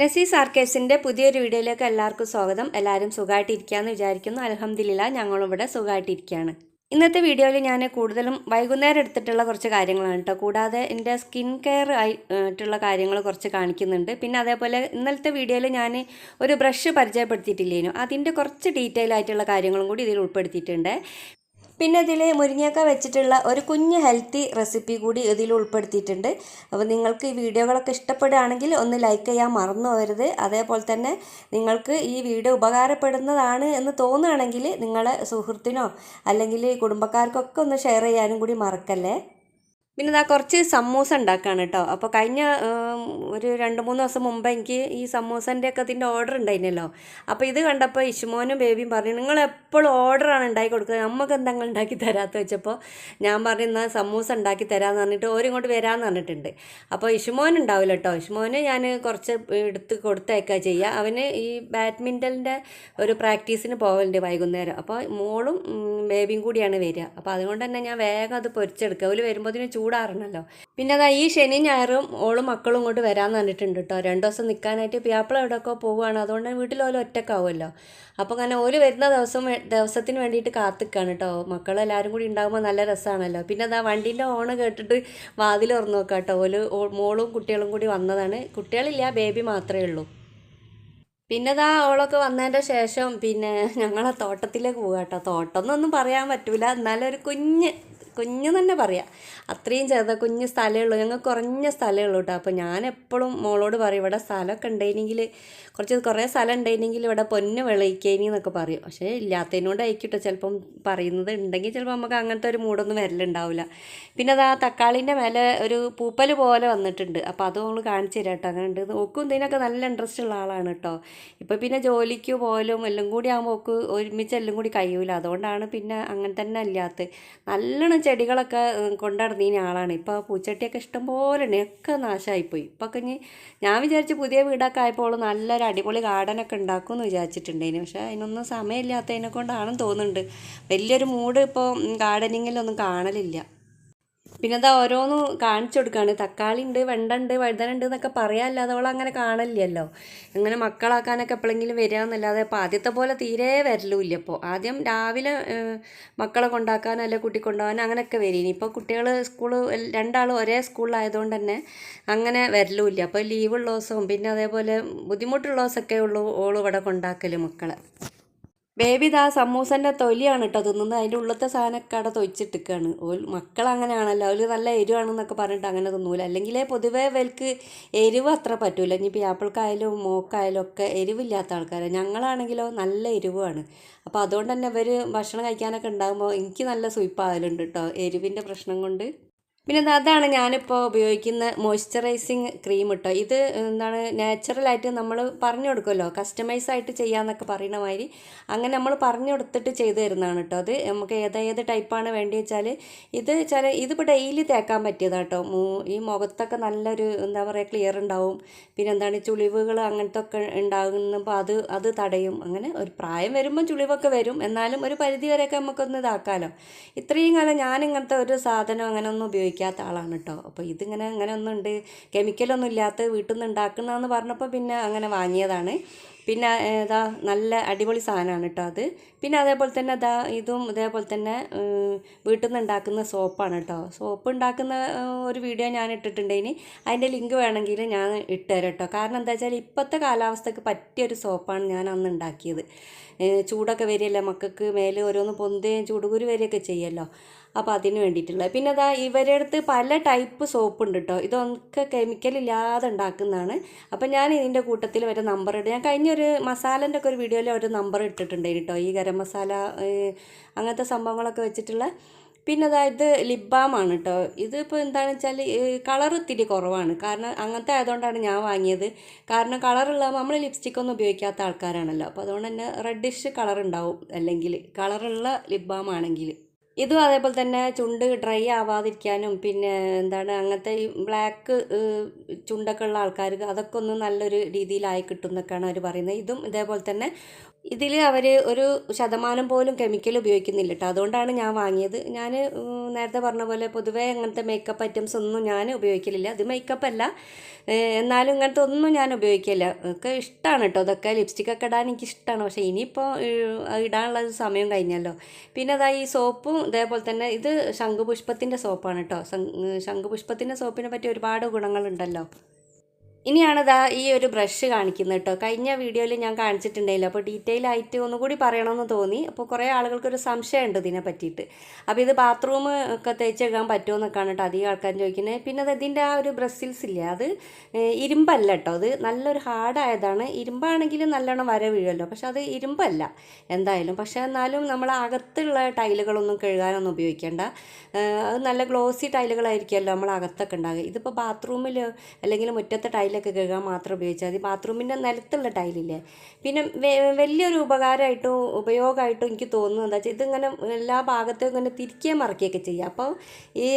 നസീസ് ആർക്കേഴ്സിന്റെ പുതിയൊരു വീഡിയോയിലേക്ക് എല്ലാവർക്കും സ്വാഗതം. എല്ലാവരും സുഖമായിട്ടിരിക്കുകയെന്ന് വിചാരിക്കുന്നു. അലഹമ്മദില്ല ഞങ്ങളിവിടെ സുഖമായിട്ടിരിക്കുകയാണ്. ഇന്നത്തെ വീഡിയോയിൽ ഞാൻ കൂടുതലും വൈകുന്നേരം എടുത്തിട്ടുള്ള കുറച്ച് കാര്യങ്ങളാണ് കേട്ടോ. കൂടാതെ എന്റെ സ്കിൻ കെയർ ആയിട്ടുള്ള കാര്യങ്ങൾ കുറച്ച് കാണിക്കുന്നുണ്ട്. പിന്നെ അതേപോലെ ഇന്നലത്തെ വീഡിയോയിൽ ഞാൻ ഒരു ബ്രഷ് പരിചയപ്പെടുത്തിയിട്ടില്ലേനു. അതിന്റെ കുറച്ച് ഡീറ്റെയിൽ ആയിട്ടുള്ള കാര്യങ്ങളും കൂടി ഇതിൽ ഉൾപ്പെടുത്തിയിട്ടുണ്ട്. പിന്നെ ഇതിൽ മുരിങ്ങയൊക്കെ വെച്ചിട്ടുള്ള ഒരു കുഞ്ഞ് ഹെൽത്തി റെസിപ്പി കൂടി ഇതിൽ ഉൾപ്പെടുത്തിയിട്ടുണ്ട്. അപ്പോൾ നിങ്ങൾക്ക് ഈ വീഡിയോകളൊക്കെ ഇഷ്ടപ്പെടുകയാണെങ്കിൽ ഒന്ന് ലൈക്ക് ചെയ്യാൻ മറന്നു പോകരുത്. അതേപോലെ തന്നെ നിങ്ങൾക്ക് ഈ വീഡിയോ ഉപകാരപ്പെടുന്നതാണ് എന്ന് തോന്നുകയാണെങ്കിൽ നിങ്ങളെ സുഹൃത്തിനോ അല്ലെങ്കിൽ കുടുംബക്കാർക്കൊക്കെ ഒന്ന് ഷെയർ ചെയ്യാനും കൂടി മറക്കല്ലേ? പിന്നെ ഇതാ കുറച്ച് സമൂസ ഉണ്ടാക്കുകയാണ് കേട്ടോ. അപ്പോൾ കഴിഞ്ഞ ഒരു രണ്ട് മൂന്ന് ദിവസം മുമ്പ് എനിക്ക് ഈ സമൂസന്റെ ഒക്കെ അതിന്റെ ഓർഡർ ഉണ്ടായിരുന്നല്ലോ. അപ്പോൾ ഇത് കണ്ടപ്പോൾ ഇഷുമോനും ബേബിയും പറഞ്ഞു നിങ്ങൾ എപ്പോഴും ഓർഡറാണ് ഉണ്ടാക്കി കൊടുക്കുന്നത് നമുക്ക് എന്തെങ്കിലും ഉണ്ടാക്കി തരാത്ത? വെച്ചപ്പോൾ ഞാൻ പറഞ്ഞു എന്നാൽ സമൂസ ഉണ്ടാക്കി തരാമെന്ന് പറഞ്ഞിട്ട് ഓരിങ്ങോട്ട് വരാമെന്ന് പറഞ്ഞിട്ടുണ്ട്. അപ്പോൾ ഇഷുമോൻ ഉണ്ടാവില്ല കേട്ടോ. ഇഷുമോന് ഞാൻ കുറച്ച് എടുത്ത് കൊടുത്തേക്കുക ചെയ്യുക അവന് ഈ ബാഡ്മിന്റലിന്റെ ഒരു പ്രാക്ടീസിന് പോകലുണ്ട് വൈകുന്നേരം. അപ്പോൾ മോളും ബേബിയും കൂടിയാണ് വരിക. അപ്പോൾ അതുകൊണ്ട് തന്നെ ഞാൻ വേഗം അത് പൊരിച്ചെടുക്കുക. അവർ വരുമ്പോഴത്തേന് ചൂടാറണല്ലോ. പിന്നെ അതാ ഈ ശനി ഞായറും ഓളും മക്കളും ഇങ്ങോട്ട് വരാമെന്ന് പറഞ്ഞിട്ടുണ്ട് കേട്ടോ. രണ്ട് ദിവസം നിൽക്കാനായിട്ട് പിയാപ്പിള എവിടെയൊക്കെ പോവുകയാണ്. അതുകൊണ്ട് വീട്ടിൽ ഓല ഒറ്റക്കാവുമല്ലോ. അപ്പോൾ അങ്ങനെ ഓൽ വരുന്ന ദിവസം ദിവസത്തിന് വേണ്ടിയിട്ട് കാത്തിക്കാണ് കേട്ടോ. മക്കളെല്ലാവരും കൂടി ഉണ്ടാകുമ്പോൾ നല്ല രസമാണല്ലോ പിന്നെ അതാ വണ്ടീന്റെ ഓണ് കേട്ടിട്ട് വാതിൽ തുറന്നു നോക്കാം കേട്ടോ. ഓൽ മോളും കുട്ടികളും കൂടി വന്നതാണ്. കുട്ടികളില്ല ബേബി മാത്രമേ ഉള്ളൂ. പിന്നെ ദാ ഓളൊക്കെ വന്നതിന്റെ ശേഷം പിന്നെ ഞങ്ങളെ തോട്ടത്തിലേക്ക് പോകാം കേട്ടോ. തോട്ടം എന്നൊന്നും പറയാൻ പറ്റില്ല എന്നാലും ഒരു കുഞ്ഞ് കുഞ്ഞ് തന്നെ പറയാം. അത്രയും ചെറുത കുഞ്ഞ് സ്ഥലമേ ഉള്ളൂ. ഞങ്ങൾ കുറഞ്ഞ സ്ഥലമേ ഉള്ളൂ കേട്ടോ അപ്പോൾ ഞാൻ എപ്പോഴും മോളോട് പറയും ഇവിടെ സ്ഥലമൊക്കെ ഉണ്ടെങ്കിൽ കുറച്ച് കുറേ സ്ഥലം ഉണ്ടെങ്കിൽ ഇവിടെ പൊന്ന് വിളയിക്കേനി എന്നൊക്കെ പറയും. പക്ഷേ ഇല്ലാത്തതിനോട് ആയിക്കോട്ടെ ചിലപ്പം പറയുന്നത് ഉണ്ടെങ്കിൽ ചിലപ്പോൾ നമുക്ക് അങ്ങനത്തെ ഒരു മൂടൊന്നും വരലുണ്ടാവില്ല. പിന്നെ അത് ആ തക്കാളിന്റെ മേലെ ഒരു പൂപ്പൽ പോലെ വന്നിട്ടുണ്ട്. അപ്പോൾ അത് നമ്മൾ കാണിച്ചു തരാം കേട്ടോ അങ്ങനെ ഉണ്ട്. നോക്കും ഇതിനൊക്കെ നല്ല ഇൻട്രസ്റ്റ് ഉള്ള ആളാണ് കേട്ടോ ഇപ്പോൾ പിന്നെ ജോലിക്ക് പോലും എല്ലാം കൂടി ആകുമ്പോൾ ഒക്കെ ഒരുമിച്ച് എല്ലാം കൂടി കഴിയൂല. അതുകൊണ്ടാണ് പിന്നെ അങ്ങനെ തന്നെ അല്ലാത്ത നല്ലോണം ചെടികളൊക്കെ കൊണ്ടുനടന്നീന ആളാണ്. ഇപ്പോൾ ആ പൂച്ചട്ടിയൊക്കെ ഇഷ്ടംപോലെ തന്നെ ഒക്കെ നാശമായിപ്പോയി ഇപ്പോൾ ഒക്കെ ഞാൻ വിചാരിച്ച് പുതിയ വീടൊക്കെ ആയപ്പോൾ നല്ലൊരു അടിപൊളി ഗാർഡനൊക്കെ ഉണ്ടാക്കും എന്ന് വിചാരിച്ചിട്ടുണ്ടേനു പക്ഷേ അതിനൊന്നും സമയമില്ലാത്തതിനെ കൊണ്ടാണെന്ന് തോന്നുന്നുണ്ട്. വലിയൊരു മൂഡ് ഇപ്പോൾ ഗാർഡനിങ്ങിലൊന്നും കാണലില്ല. പിന്നെ എന്താ ഓരോന്ന് കാണിച്ചു കൊടുക്കുകയാണ് തക്കാളി ഉണ്ട് വെണ്ട ഉണ്ട് വഴുതന ഉണ്ട് എന്നൊക്കെ പറയാമല്ലാതെ അവൾ അങ്ങനെ കാണില്ലല്ലോ അങ്ങനെ മക്കളാക്കാനൊക്കെ എപ്പോഴെങ്കിലും വരിക എന്നല്ലാതെ ഇപ്പോൾ ആദ്യത്തെ പോലെ തീരെ വരലുമില്ല ഇപ്പോൾ ആദ്യം രാവിലെ മക്കളെ കൊണ്ടാക്കാനോ അല്ലെങ്കിൽ കുട്ടി കൊണ്ടുപോകാനോ അങ്ങനെയൊക്കെ വരും ഇപ്പോൾ കുട്ടികൾ സ്കൂൾ രണ്ടാളും ഒരേ സ്കൂളിലായതുകൊണ്ട് തന്നെ അങ്ങനെ വരലുമില്ല അപ്പോൾ ലീവുള്ള ദിവസവും പിന്നെ അതേപോലെ ബുദ്ധിമുട്ടുള്ള ദിവസമൊക്കെ ഉള്ളൂ ഓൾ ഇവിടെ കൊണ്ടാക്കൽ മക്കളെ. ബേബി ഇതാ സമൂസന്റെ തൊലിയാണ് കേട്ടോ തിന്നുന്നത്. അതിന്റെ ഉള്ളത്തെ സാധനമൊക്കെ അവിടെ തൊഴിച്ചിട്ടിക്കാണ് ഓൽ മക്കൾ അങ്ങനെയാണല്ലോ അവർ നല്ല എരിവാണെന്നൊക്കെ പറഞ്ഞിട്ട് അങ്ങനെ തിന്നൂല. അല്ലെങ്കിൽ പൊതുവേ ഇവർക്ക് എരിവ് അത്ര പറ്റൂല. ഇനിയിപ്പോൾ ആപ്പിൾക്കായാലും മോക്കായാലും ഒക്കെ എരിവില്ലാത്ത ആൾക്കാരാണ് ഞങ്ങളാണെങ്കിലോ നല്ല എരിവാണ്. അപ്പോൾ അതുകൊണ്ട് തന്നെ ഇവർ ഭക്ഷണം കഴിക്കാനൊക്കെ ഉണ്ടാകുമ്പോൾ എനിക്ക് നല്ല സുയിപ്പാകലുണ്ട് കേട്ടോ എരിവിന്റെ പ്രശ്നം കൊണ്ട്. പിന്നെ അതാണ് ഞാനിപ്പോൾ ഉപയോഗിക്കുന്ന മോയ്സ്ചറൈസിങ് ക്രീം കേട്ടോ ഇത് എന്താണ് നാച്ചുറലായിട്ട് നമ്മൾ പറഞ്ഞു കൊടുക്കുമല്ലോ കസ്റ്റമൈസ് ആയിട്ട് ചെയ്യാമെന്നൊക്കെ പറയുന്ന മാതിരി അങ്ങനെ നമ്മൾ പറഞ്ഞു കൊടുത്തിട്ട് ചെയ്തു തരുന്നതാണ് കേട്ടോ അത് നമുക്ക് ഏത് ഏത് ടൈപ്പാണ് വേണ്ടി വെച്ചാൽ ഇത് ചില ഇതിപ്പോൾ ഡെയിലി തേക്കാൻ പറ്റിയതാണ് കേട്ടോ ഈ മുഖത്തൊക്കെ നല്ലൊരു എന്താ പറയുക ക്ലിയർ ഉണ്ടാവും. പിന്നെ എന്താണ് ചുളിവുകൾ അങ്ങനത്തെ ഒക്കെ ഉണ്ടാകുന്നപ്പോൾ അത് അത് തടയും. അങ്ങനെ ഒരു പ്രായം വരുമ്പോൾ ചുളിവൊക്കെ വരും. എന്നാലും ഒരു പരിധി വരെയൊക്കെ നമുക്കൊന്ന് ഇതാക്കാമല്ലോ ഇത്രയും കാലം ഞാനിങ്ങനത്തെ ഒരു സാധനം അങ്ങനെ ഒന്നും ഉപയോഗിക്കാത്ത ആളാണ് കേട്ടോ അപ്പോൾ ഇതിങ്ങനെ അങ്ങനെ ഒന്നുണ്ട്. കെമിക്കലൊന്നും ഇല്ലാത്ത വീട്ടിൽ നിന്ന് ഉണ്ടാക്കുന്നതെന്ന് പറഞ്ഞപ്പോൾ പിന്നെ അങ്ങനെ വാങ്ങിയതാണ്. പിന്നെ ഏതാ നല്ല അടിപൊളി സാധനമാണ് കേട്ടോ അത്. പിന്നെ അതേപോലെ തന്നെ അതാ ഇതും ഇതേപോലെ തന്നെ വീട്ടിൽ നിന്ന് ഉണ്ടാക്കുന്ന സോപ്പാണ് കേട്ടോ സോപ്പ് ഉണ്ടാക്കുന്ന ഒരു വീഡിയോ ഞാൻ ഇട്ടിട്ടുണ്ടേനി. അതിന്റെ ലിങ്ക് വേണമെങ്കിൽ ഞാൻ ഇട്ടുതരാം കേട്ടോ കാരണം എന്താ വെച്ചാൽ ഇപ്പോഴത്തെ കാലാവസ്ഥക്ക് പറ്റിയൊരു സോപ്പാണ് ഞാൻ അന്ന് ഉണ്ടാക്കിയത്. ചൂടൊക്കെ വരികയല്ലേ? മക്കൾക്ക് മേലെ ഓരോന്ന് പൊന്തുകയും ചൂടുകുരു വരികയൊക്കെ ചെയ്യുമല്ലോ അപ്പോൾ അതിന് വേണ്ടിയിട്ടുള്ളത് പിന്നെ അതാ ഇവരുടെ അടുത്ത് പല ടൈപ്പ് സോപ്പ് ഉണ്ട് കേട്ടോ ഇതൊക്കെ കെമിക്കൽ ഇല്ലാതെ ഉണ്ടാക്കുന്നതാണ്. അപ്പം ഞാൻ ഇതിന്റെ കൂട്ടത്തിൽ ഒരു നമ്പർ ഇട്ട് ഞാൻ കഴിഞ്ഞൊരു മസാലന്റെ ഒക്കെ ഒരു വീഡിയോയിൽ ഒരു നമ്പർ ഇട്ടിട്ടുണ്ട് കേട്ടോ ഈ ഗരം മസാല അങ്ങനത്തെ സംഭവങ്ങളൊക്കെ വെച്ചിട്ടുള്ള. പിന്നെ അതായത് ലിപ് ബാമാണ് കേട്ടോ ഇതിപ്പോൾ എന്താണെന്ന് വെച്ചാൽ കളർ ഇത്തിരി കുറവാണ്. കാരണം അങ്ങനത്തെ ആയതുകൊണ്ടാണ് ഞാൻ വാങ്ങിയത്. കാരണം കളറുള്ള നമ്മൾ ലിപ്സ്റ്റിക് ഒന്നും ഉപയോഗിക്കാത്ത ആൾക്കാരാണല്ലോ. അപ്പോൾ അതുകൊണ്ട് തന്നെ റെഡിഷ് കളർ ഉണ്ടാവും. അല്ലെങ്കിൽ കളറുള്ള ആണെങ്കിൽ. ഇതും അതേപോലെ തന്നെ ചുണ്ട് ഡ്രൈ ആവാതിരിക്കാനും പിന്നെ എന്താണ് അങ്ങനത്തെ ഈ ബ്ലാക്ക് ചുണ്ടൊക്കെ ഉള്ള ആൾക്കാർക്ക് അതൊക്കെ ഒന്ന് നല്ലൊരു രീതിയിലായി കിട്ടും എന്നൊക്കെയാണ് അവർ പറയുന്നത്. ഇതും ഇതേപോലെ തന്നെ ഇതിൽ അവർ ഒരു ശതമാനം പോലും കെമിക്കൽ ഉപയോഗിക്കുന്നില്ല കേട്ടോ അതുകൊണ്ടാണ് ഞാൻ വാങ്ങിയത്. ഞാൻ നേരത്തെ പറഞ്ഞ പോലെ പൊതുവേ അങ്ങനത്തെ മേക്കപ്പ് ഐറ്റംസ് ഒന്നും ഞാൻ ഉപയോഗിക്കലില്ല. അത് മേക്കപ്പ് അല്ല. എന്നാലും ഇങ്ങനത്തെ ഒന്നും ഞാൻ ഉപയോഗിക്കില്ല ഒക്കെ ഇഷ്ടമാണ് കേട്ടോ ലിപ്സ്റ്റിക് ലിപ്സ്റ്റിക്കൊക്കെ ഇടാൻ എനിക്ക് ഇഷ്ടമാണ് പക്ഷേ ഇനിയിപ്പോൾ ഇടാനുള്ള സമയം കഴിഞ്ഞല്ലോ. പിന്നെ അതാ ഈ സോപ്പും ഇതേപോലെ തന്നെ ഇത് ശംഖുപുഷ്പത്തിന്റെ സോപ്പാണ് കേട്ടോ ശംഖുപുഷ്പത്തിന്റെ സോപ്പിനെ പറ്റി ഒരുപാട് ഗുണങ്ങളുണ്ടല്ലോ. ഇനിയാണ് ദാ ഈ ഒരു ബ്രഷ് കാണിക്കുന്നത് കേട്ടോ. കഴിഞ്ഞ വീഡിയോയിൽ ഞാൻ കാണിച്ചിട്ടുണ്ടായില്ല. അപ്പോൾ ഡീറ്റെയിൽ ആയിട്ട് ഒന്നുകൂടി പറയണമെന്ന് തോന്നി. അപ്പോൾ കുറേ ആളുകൾക്കൊരു സംശയമുണ്ട് ഇതിനെ പറ്റിയിട്ട്. അപ്പോൾ ഇത് ബാത്റൂം ഒക്കെ തേച്ച് കഴുകാൻ പറ്റുമോ എന്നൊക്കെയാണ് കേട്ടോ അധികം ആൾക്കാർ ചോദിക്കുന്നത്. പിന്നെ അത് ഇതിന്റെ ആ ഒരു ബ്രസ്സിൽസ് ഇല്ല അത് ഇരുമ്പല്ല കേട്ടോ. അത് നല്ലൊരു ഹാർഡായതാണ് ഇരുമ്പാണെങ്കിൽ നല്ലോണം വര വീഴുമല്ലോ. പക്ഷെ അത് ഇരുമ്പല്ല എന്തായാലും. പക്ഷേ എന്നാലും നമ്മൾ അകത്തുള്ള ടൈലുകളൊന്നും കഴുകാനൊന്നും ഉപയോഗിക്കേണ്ട. അത് നല്ല ഗ്ലോസി ടൈലുകളായിരിക്കുമല്ലോ നമ്മൾ അകത്തൊക്കെ ഉണ്ടാകുക ഇതിപ്പോൾ ബാത്റൂമിൽ അല്ലെങ്കിൽ മുറ്റത്തെ ടൈലൊക്കെ കഴുകാൻ മാത്രം ഉപയോഗിച്ചാൽ മതി. ബാത്റൂമിന്റെ നിലത്തുള്ള ടൈലില്ലേ? പിന്നെ വലിയൊരു ഉപകാരമായിട്ടും ഉപയോഗമായിട്ടും എനിക്ക് തോന്നുന്നത് എന്താ വെച്ചാൽ ഇതിങ്ങനെ എല്ലാ ഭാഗത്തും ഇങ്ങനെ തിരിക്കുകയും മറക്കുകയൊക്കെ ചെയ്യുക അപ്പോൾ ഈ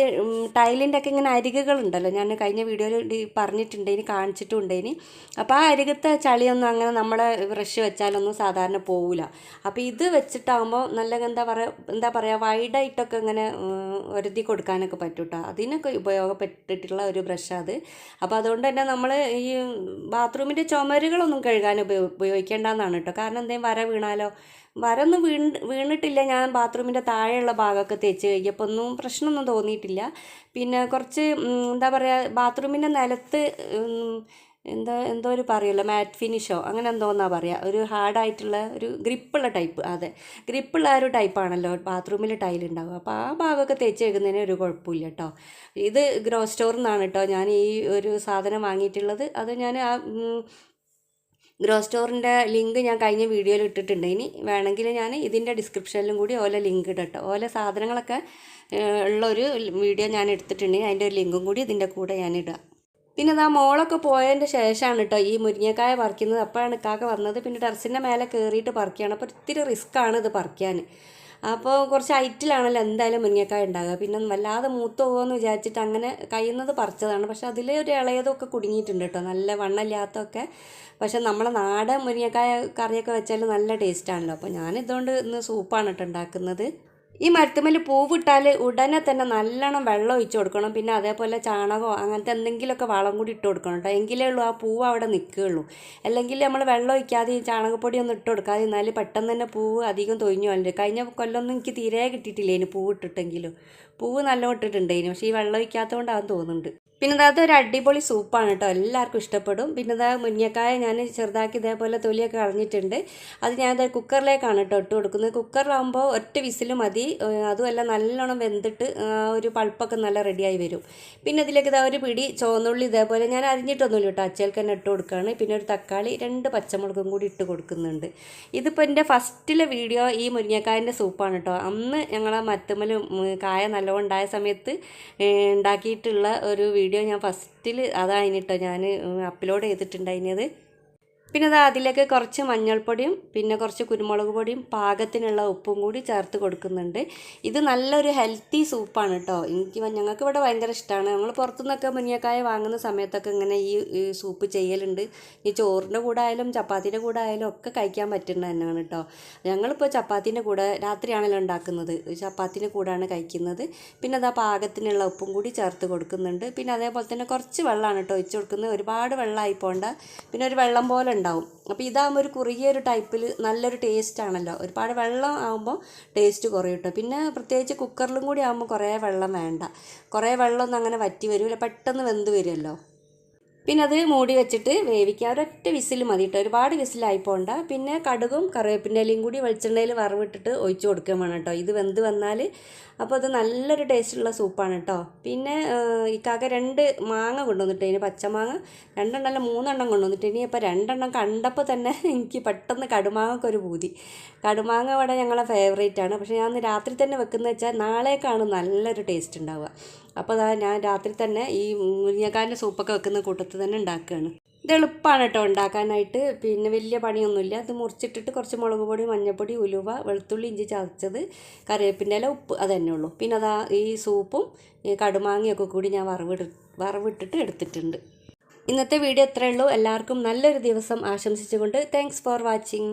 ടൈലിന്റെ ഒക്കെ ഇങ്ങനെ അരികുകളുണ്ടല്ലോ. ഞാൻ കഴിഞ്ഞ വീഡിയോയിൽ കാണിച്ചിട്ടുണ്ട് ഇനി അപ്പോൾ ആ അരികത്തെ ചളിയൊന്നും അങ്ങനെ നമ്മളെ ബ്രഷ് വെച്ചാലൊന്നും സാധാരണ പോവില്ല. അപ്പോൾ ഇത് വെച്ചിട്ടാകുമ്പോൾ നല്ല എന്താ പറയുക എന്താ പറയുക വൈഡായിട്ടൊക്കെ ഇങ്ങനെ ഒരുതി കൊടുക്കാനൊക്കെ പറ്റൂട്ടോ അതിനൊക്കെ ഉപയോഗപ്പെട്ടിട്ടുള്ള ഒരു ബ്രഷാണ് അത്. അപ്പോൾ അതുകൊണ്ട് തന്നെ നമ്മൾ ഈ ബാത്റൂമിന്റെ ചുമരുകളൊന്നും കഴുകാൻ ഉപയോ ഉപയോഗിക്കേണ്ടെന്നാണ് കേട്ടോ കാരണം എന്തെങ്കിലും വര വീണാലോ? വരൊന്നും വീണ് വീണിട്ടില്ല. ഞാൻ ബാത്റൂമിന്റെ താഴെയുള്ള ഭാഗമൊക്കെ തേച്ച് കഴിഞ്ഞപ്പോൾ ഒന്നും പ്രശ്നമൊന്നും തോന്നിയിട്ടില്ല. പിന്നെ കുറച്ച് എന്താ പറയുക ബാത്റൂമിന്റെ നിലത്ത് എന്താ എന്തോ ഒരു പറയുമല്ലോ മാറ്റ് ഫിനിഷോ അങ്ങനെ എന്തോന്നാ പറയുക ഒരു ഹാർഡായിട്ടുള്ള ഒരു ഗ്രിപ്പുള്ള ടൈപ്പ് അതെ. ഗ്രിപ്പുള്ള ഒരു ടൈപ്പാണല്ലോ ബാത്റൂമിൽ ടൈൽ ഉണ്ടാവുക അപ്പോൾ ആ ഭാഗമൊക്കെ തേച്ച് വെക്കുന്നതിന് ഒരു കുഴപ്പമില്ല കേട്ടോ ഇത് ഗ്രോ സ്റ്റോറിൽ നിന്നാണ് കേട്ടോ ഞാൻ ഈ ഒരു സാധനം വാങ്ങിയിട്ടുള്ളത്. അത് ഞാൻ ആ ഗ്രോ സ്റ്റോറിന്റെ ലിങ്ക് ഞാൻ കഴിഞ്ഞ വീഡിയോയിൽ ഇട്ടിട്ടുണ്ട്. ഇനി വേണമെങ്കിൽ ഞാൻ ഇതിന്റെ ഡിസ്ക്രിപ്ഷനിലും കൂടി ഓല ലിങ്ക് ഇടട്ടോ ഓല സാധനങ്ങളൊക്കെ ഉള്ളൊരു വീഡിയോ ഞാൻ എടുത്തിട്ടുണ്ടെങ്കിൽ അതിന്റെ ഒരു ലിങ്കും കൂടി ഇതിന്റെ കൂടെ ഞാൻ ഇടാം. പിന്നെ ഇതാ മോളൊക്കെ പോയതിന്റെ ശേഷമാണ് കേട്ടോ ഈ മുരിങ്ങക്കായ പറിക്കുന്നത്. അപ്പോഴാണ് ഇക്കാക്ക വന്നത്. പിന്നെ ടെറസിന്റെ മേലെ കയറിയിട്ട് പറിക്കുകയാണ്. അപ്പോൾ ഇത്തിരി റിസ്ക്കാണ് ഇത് പറിക്കാൻ. അപ്പോൾ കുറച്ച് ഹൈറ്റിലാണല്ലോ എന്തായാലും മുരിങ്ങക്കായ ഉണ്ടാകുക പിന്നെ വല്ലാതെ മൂത്ത് പോകുമെന്ന് വിചാരിച്ചിട്ട് അങ്ങനെ കഴിയുന്നത് പറിച്ചതാണ്. പക്ഷെ അതിൽ ഒരു ഇളയതൊക്കെ കുടുങ്ങിയിട്ടുണ്ട് കേട്ടോ. നല്ല വണ്ണമില്ലാത്തതൊക്കെ പക്ഷെ നമ്മളെ നാടൻ മുരിങ്ങക്കായ കറിയൊക്കെ വെച്ചാൽ നല്ല ടേസ്റ്റാണല്ലോ അപ്പോൾ ഞാനിതുകൊണ്ട് ഇന്ന് സൂപ്പാണ് കേട്ടോ ഉണ്ടാക്കുന്നത്. ഈ മരത്തുമ്മൽ പൂവിട്ടാൽ ഉടനെ തന്നെ നല്ലോണം വെള്ളം ഒഴിച്ചു കൊടുക്കണം. പിന്നെ അതേപോലെ ചാണകമോ അങ്ങനത്തെ എന്തെങ്കിലുമൊക്കെ വളം കൂടി ഇട്ട് കൊടുക്കണം കേട്ടോ. എങ്കിലേ ഉള്ളൂ ആ പൂവ് അവിടെ നിൽക്കുകയുള്ളൂ. അല്ലെങ്കിൽ നമ്മൾ വെള്ളം ഒഴിക്കാതെ ചാണകപ്പൊടി ഒന്നും ഇട്ട് കൊടുക്കാതെ എന്നാൽ പെട്ടെന്ന് തന്നെ പൂവ് അധികം തൊഴിഞ്ഞു പോലുണ്ട് കഴിഞ്ഞ കൊല്ലമൊന്നും എനിക്ക് തീരെ കിട്ടിയിട്ടില്ല ഇനി പൂവ് ഇട്ടിട്ടെങ്കിലും. പൂവ് നല്ലോണം ഇട്ടിട്ടുണ്ടായിരുന്നു പക്ഷേ ഈ വെള്ളം ഒഴിക്കാത്തതുകൊണ്ടാണെന്ന് തോന്നുന്നുണ്ട്. പിന്നെ അത് ഒരു അടിപൊളി സൂപ്പാണ് കേട്ടോ. എല്ലാവർക്കും ഇഷ്ടപ്പെടും. പിന്നെ ഇതാ മുരിങ്ങക്കായ ഞാൻ ചെറുതാക്കി ഇതേപോലെ തൊലിയൊക്കെ കളഞ്ഞിട്ടുണ്ട്. അത് ഞാനത് കുക്കറിലേക്കാണ് കേട്ടോ ഇട്ട് കൊടുക്കുന്നത്. കുക്കറിലാകുമ്പോൾ ഒറ്റ വിസിൽ മതി. അതുമല്ല നല്ലോണം വെന്തിട്ട് ഒരു പൾപ്പൊക്കെ നല്ല റെഡിയായി വരും. പിന്നെ ഇതിലേക്ക് ഇതാ ഒരു പിടി ചുവന്നുള്ളി ഇതേപോലെ ഞാൻ അരിഞ്ഞിട്ടൊന്നുമില്ല കേട്ടോ. അച്ചേൽക്ക് തന്നെ ഇട്ട് കൊടുക്കുകയാണ് പിന്നെ ഒരു തക്കാളി രണ്ട് പച്ചമുളകും കൂടി ഇട്ട് കൊടുക്കുന്നുണ്ട്. ഇതിപ്പോൾ എന്റെ ഫസ്റ്റിലെ വീഡിയോ ഈ മുരിങ്ങക്കായന്റെ സൂപ്പാണ് കേട്ടോ. അന്ന് ഞങ്ങളെ മത്തുമ്മൽ കായ നല്ലോണം ഉണ്ടായ സമയത്ത് ഉണ്ടാക്കിയിട്ടുള്ള ഒരു വീഡിയോ ഞാൻ ഫസ്റ്റിൽ അതായിട്ടോ ഞാൻ അപ്ലോഡ് ചെയ്തിട്ടുണ്ടായിരുന്നത് പിന്നെ അത് അതിലേക്ക് കുറച്ച് മഞ്ഞൾപ്പൊടിയും പിന്നെ കുറച്ച് കുരുമുളക് പൊടിയും പാകത്തിനുള്ള ഉപ്പും കൂടി ചേർത്ത് കൊടുക്കുന്നുണ്ട്. ഇത് നല്ലൊരു ഹെൽത്തി സൂപ്പാണ് കേട്ടോ എനിക്ക് ഞങ്ങൾക്ക് ഇവിടെ ഭയങ്കര ഇഷ്ടമാണ് നമ്മൾ പുറത്തുനിന്നൊക്കെ മുന്നിയക്കായ വാങ്ങുന്ന സമയത്തൊക്കെ ഇങ്ങനെ ഈ സൂപ്പ് ചെയ്യലുണ്ട്. ഈ ചോറിന്റെ കൂടെ ആയാലും ചപ്പാത്തിന്റെ കൂടെ ആയാലും ഒക്കെ കഴിക്കാൻ പറ്റുന്ന തന്നെയാണ് കേട്ടോ ഞങ്ങളിപ്പോൾ ചപ്പാത്തിന്റെ കൂടെ രാത്രിയാണല്ലോ ഉണ്ടാക്കുന്നത്. ചപ്പാത്തിന്റെ കൂടെയാണ് കഴിക്കുന്നത്. പിന്നെ അത് ആ പാകത്തിനുള്ള ഉപ്പും കൂടി ചേർത്ത് കൊടുക്കുന്നുണ്ട്. പിന്നെ അതേപോലെ തന്നെ കുറച്ച് വെള്ളമാണ് കേട്ടോ ഒഴിച്ച് കൊടുക്കുന്നത്. ഒരുപാട് വെള്ളമായി പോണ്ട. പിന്നെ ഒരു വെള്ളം പോലെ ഉണ്ടാവും. അപ്പോൾ ഇതാകുമ്പോൾ ഒരു കുറുകിയ ഒരു ടൈപ്പിൽ നല്ലൊരു ടേസ്റ്റ് ആണല്ലോ. ഒരുപാട് വെള്ളം ആകുമ്പോൾ ടേസ്റ്റ് കുറയും പിന്നെ പ്രത്യേകിച്ച് കുക്കറിലും കൂടി ആകുമ്പോൾ കുറേ വെള്ളം വേണ്ട. കുറേ വെള്ളമൊന്നും അങ്ങനെ വറ്റി വരില്ല പെട്ടെന്ന് വെന്ത് വരുമല്ലോ പിന്നെ അത് മൂടി വെച്ചിട്ട് വേവിക്കുക ഒരൊറ്റ വിസിൽ മതി കേട്ടോ ഒരുപാട് വിസിലായി പോകണ്ട പിന്നെ കടുകും കറിവേപ്പിന്റെ ഇലയും കൂടി വെളിച്ചെണ്ണയിൽ വറവിട്ടിട്ട് ഒഴിച്ചു കൊടുക്കുകയും വേണം കേട്ടോ ഇത് വെന്ത് വന്നാൽ അപ്പോൾ അത് നല്ലൊരു ടേസ്റ്റുള്ള സൂപ്പാണ് കേട്ടോ പിന്നെ ഇക്കാക്ക രണ്ട് മാങ്ങ കൊണ്ടുവന്നിട്ട് ഇനി പച്ചമാങ്ങ രണ്ടെണ്ണം അല്ല മൂന്നെണ്ണം കൊണ്ടുവന്നിട്ട് ഇനി ഇപ്പോൾ രണ്ടെണ്ണം കണ്ടപ്പോൾ തന്നെ എനിക്ക് പെട്ടെന്ന് കടുമാങ്ങക്ക് ഒരു പൂതി. കടുമാങ്ങ ഇവിടെ ഞങ്ങളെ ഫേവറേറ്റ് ആണ്. പക്ഷേ ഞാൻ രാത്രി തന്നെ വെക്കുന്നത് വെച്ചാൽ നാളേക്കാണ് നല്ലൊരു ടേസ്റ്റ് ഉണ്ടാവുക. അപ്പോൾ അതാ ഞാൻ രാത്രി തന്നെ ഈ മുരിങ്ങക്കാരന്റെ സൂപ്പൊക്കെ വെക്കുന്ന കൂട്ടത്തിൽ തന്നെ ഉണ്ടാക്കുകയാണ്. ഇത് എളുപ്പമാണ് കേട്ടോ ഉണ്ടാക്കാനായിട്ട്. പിന്നെ വലിയ പണിയൊന്നുമില്ല. അത് മുറിച്ചിട്ടിട്ട് കുറച്ച് മുളക് പൊടി മഞ്ഞൾപ്പൊടി ഉലുവ വെളുത്തുള്ളി ഇഞ്ചി ചതച്ചത് കറിവേപ്പിന്റെ ഇല ഉപ്പ് അതന്നെ തന്നെ ഉള്ളൂ. പിന്നെ അതാ ഈ സൂപ്പും കടുമാങ്ങയൊക്കെ കൂടി ഞാൻ വറവിട് വറവിട്ടിട്ട് എടുത്തിട്ടുണ്ട്. ഇന്നത്തെ വീഡിയോ ഇത്രയേ ഉള്ളൂ. എല്ലാവർക്കും നല്ലൊരു ദിവസം ആശംസിച്ചുകൊണ്ട് താങ്ക്സ് ഫോർ വാച്ചിങ്